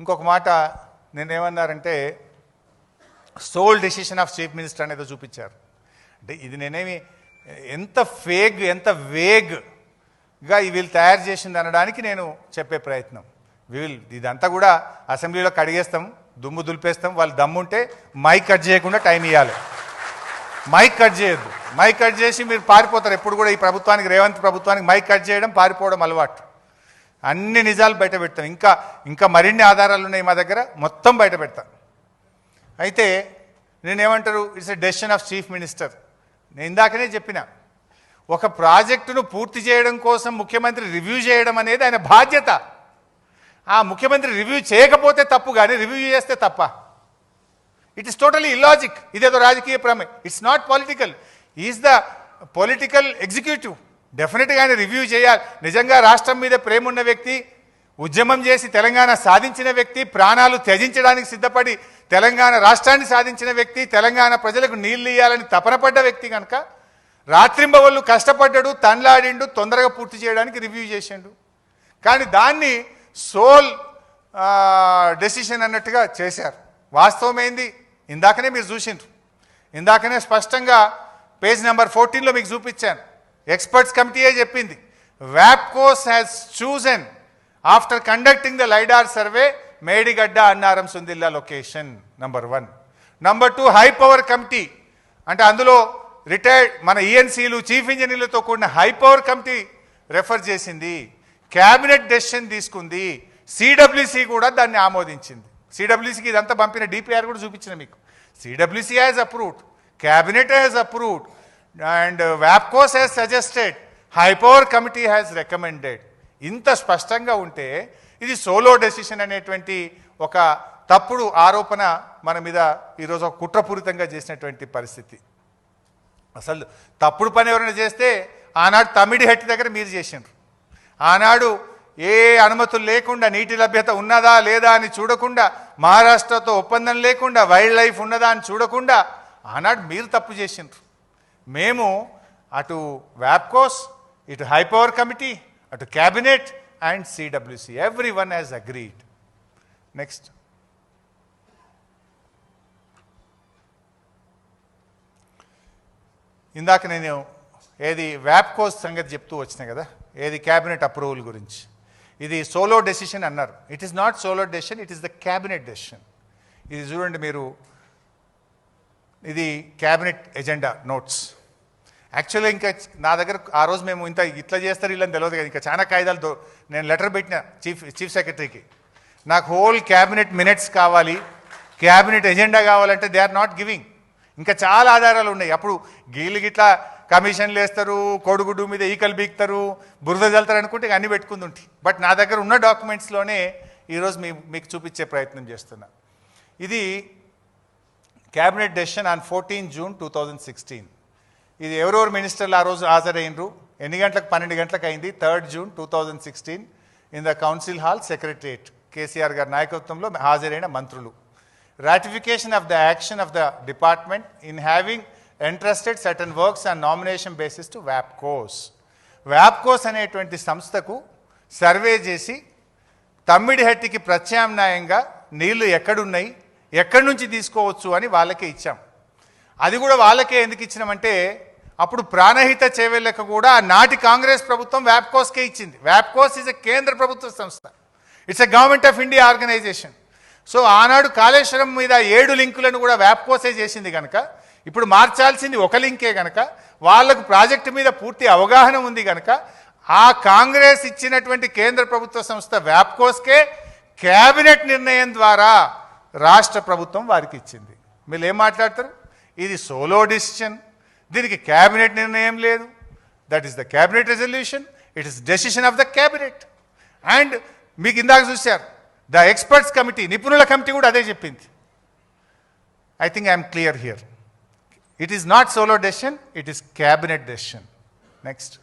ఇంకొక మాట నేనేమన్నారంటే sole decision of chief minister అనేది చూపించారు. అంటే ఇది నేనేమి ఎంత ఫేగ్ ఎంత వేగ్గా వీళ్ళు తయారు చేసింది అనడానికి నేను చెప్పే ప్రయత్నం. వీల్ ఇదంతా కూడా అసెంబ్లీలో కడిగేస్తాం దుమ్ము దులిపేస్తాం వాళ్ళు దమ్ముంటే మైక్ కట్ చేయకుండా టైం ఇవ్వాలి మైక్ కట్ చేయొద్దు. మైక్ కట్ చేసి మీరు పారిపోతారు. ఎప్పుడు కూడా ఈ ప్రభుత్వానికి రేవంత్ ప్రభుత్వానికి మైక్ కట్ చేయడం పారిపోవడం అలవాటు. అన్ని నిజాలు బయట పెడతాం. ఇంకా ఇంకా మరిన్ని ఆధారాలు ఉన్నాయి మా దగ్గర మొత్తం బయట అయితే నేనేమంటారు it's a decision of chief minister. నేను ఇందాకనే చెప్పిన ఒక ప్రాజెక్టును పూర్తి చేయడం కోసం ముఖ్యమంత్రి రివ్యూ చేయడం అనేది ఆయన బాధ్యత. ఆ ముఖ్యమంత్రి రివ్యూ చేయకపోతే తప్పు కానీ రివ్యూ చేస్తే తప్ప. ఇట్ ఇస్ టోటలీ ఇల్లాజిక్ ఇదేదో రాజకీయ ప్రమే it's not political is the political executive డెఫినెట్గా ఆయన రివ్యూ చేయాలి. నిజంగా రాష్ట్రం మీద ప్రేమ ఉన్న వ్యక్తి ఉద్యమం చేసి తెలంగాణ సాధించిన వ్యక్తి ప్రాణాలు త్యజించడానికి సిద్ధపడి తెలంగాణ రాష్ట్రాన్ని సాధించిన వ్యక్తి తెలంగాణ ప్రజలకు నీళ్ళు ఇవ్వాలని తపనపడ్డ వ్యక్తి కనుక రాత్రింబవళ్ళు కష్టపడ్డాడు తన్లాడిండు తొందరగా పూర్తి చేయడానికి రివ్యూ చేసిండు. కానీ దాన్ని సోల్ డెసిషన్ అన్నట్టుగా చేశారు. వాస్తవం ఏంది ఇందాకనే మీరు చూసిండ్రు. ఇందాకనే స్పష్టంగా పేజ్ నెంబర్ ఫోర్టీన్లో మీకు చూపించాను. ఎక్స్పర్ట్స్ కమిటీయే చెప్పింది? వ్యాప్కోస్ has chosen after conducting the lidar survey Medigadda Annaram Sundilla location number one number two high power committee అంటే అందులో రిటైర్డ్ మన ఈఎన్సీలు చీఫ్ ఇంజనీర్లతో కూడిన హై పవర్ కమిటీ రెఫర్ చేసింది. క్యాబినెట్ డెసిషన్ తీసుకుంది. సిడబ్ల్యూసి కూడా దాన్ని ఆమోదించింది. సిడబ్ల్యూసికి ఇదంతా పంపిన డిపిఆర్ కూడా చూపించిన మీకు. CWC has approved cabinet has approved and వ్యాప్కోస్ has suggested high power committee has recommended ఇంత స్పష్టంగా ఉంటే ఇది సోలో డెసిషన్ అనేటువంటి ఒక తప్పుడు ఆరోపణ మన మీద ఈరోజు ఒక కుట్రపూరితంగా చేసినటువంటి పరిస్థితి. అసలు తప్పుడు పని ఎవరైనా చేస్తే ఆనాడు తమిడి హెట్టి దగ్గర మీరు చేసిండ్రు. ఆనాడు ఏ అనుమతులు లేకుండా నీటి లభ్యత ఉన్నదా లేదా అని చూడకుండా మహారాష్ట్రతో ఒప్పందం లేకుండా వైల్డ్ లైఫ్ ఉన్నదా అని చూడకుండా ఆనాడు మీరు తప్పు చేసిండ్రు. మేము అటు వ్యాప్కోస్ ఇటు హై పవర్ కమిటీ అటు cabinet and CWC every one has agreed next ఇందాక నేను ఏది వ్యాప్కోస్ సంగతి చెప్తూ వచ్చిన కదా ఏది క్యాబినెట్ అప్రూవల్ గురించి. ఇది సోలో డెసిషన్ అన్నారు. It is not solo decision it is the cabinet decision ఇది చూడండి మీరు ఇది క్యాబినెట్ ఎజెండా నోట్స్. యాక్చువల్గా ఇంకా నా దగ్గర ఆ రోజు మేము ఇంత ఇట్లా చేస్తారు వీళ్ళని తెలియదు కదా. ఇంకా చాలా కాగితాలతో నేను లెటర్ పెట్టిన చీఫ్ చీఫ్ సెక్రటరీకి. నాకు హోల్ క్యాబినెట్ మినిట్స్ కావాలి క్యాబినెట్ ఎజెండా కావాలంటే దే ఆర్ నాట్ గివింగ్. ఇంకా చాలా ఆధారాలు ఉన్నాయి. అప్పుడు గీళ్ళు గిట్లా కమిషన్లు వేస్తారు కోడిగుడ్డు మీద ఈకలు బీక్తారు బురద జల్తారు అనుకుంటే ఇక అన్ని పెట్టుకుంది బట్ నా దగ్గర ఉన్న డాక్యుమెంట్స్లోనే ఈరోజు మీ మీకు చూపించే ప్రయత్నం చేస్తున్నా. ఇది cabinet decision on fourteen June two thousand sixteen. ఇది ఎవరెవరు మినిస్టర్లు ఆ రోజు హాజరైనరు ఎన్ని గంటలకు? పన్నెండు గంటలకు అయింది. Third June two thousand sixteen in the council hall secretariat KCR గారి నాయకత్వంలో హాజరైన మంత్రులు. Ratification of the action of the department in having entrusted certain works and nomination basis to వ్యాప్కోస్ వ్యాప్కోస్ అనేటువంటి సంస్థకు సర్వే చేసి తమ్మిడిహట్టికి ప్రత్యామ్నాయంగా నీళ్ళు ఎక్కడున్నాయి ఎక్కడి నుంచి తీసుకోవచ్చు అని వాళ్ళకే ఇచ్చాం. అది కూడా వాళ్ళకే ఎందుకు ఇచ్చినామంటే అప్పుడు ప్రాణహిత చేవేళ్ళకు కూడా నాటి కాంగ్రెస్ ప్రభుత్వం వ్యాప్కోస్కే ఇచ్చింది. వ్యాప్కోస్ ఇస్ ఎ కేంద్ర ప్రభుత్వ సంస్థ. It's a government of India organization so ఆనాడు కాళేశ్వరం మీద ఏడు లింకులను కూడా వ్యాప్కోసే చేసింది కనుక ఇప్పుడు మార్చాల్సింది ఒక లింకే కనుక వాళ్ళకు ప్రాజెక్టు మీద పూర్తి అవగాహన ఉంది కనుక ఆ కాంగ్రెస్ ఇచ్చినటువంటి కేంద్ర ప్రభుత్వ సంస్థ వ్యాప్కోస్కే కేబినెట్ నిర్ణయం ద్వారా రాష్ట్ర ప్రభుత్వం వారికి ఇచ్చింది. మీరు ఏం మాట్లాడతారు? ఇది సోలో డిసిషన్ దీనికి క్యాబినెట్ నిర్ణయం లేదు. That is the cabinet resolution it is decision of the cabinet and మీకు ఇందాక చూశారు ద ఎక్స్పర్ట్స్ కమిటీ నిపుణుల కమిటీ కూడా అదే చెప్పింది. I think I'm clear here it is not solo decision it is cabinet decision next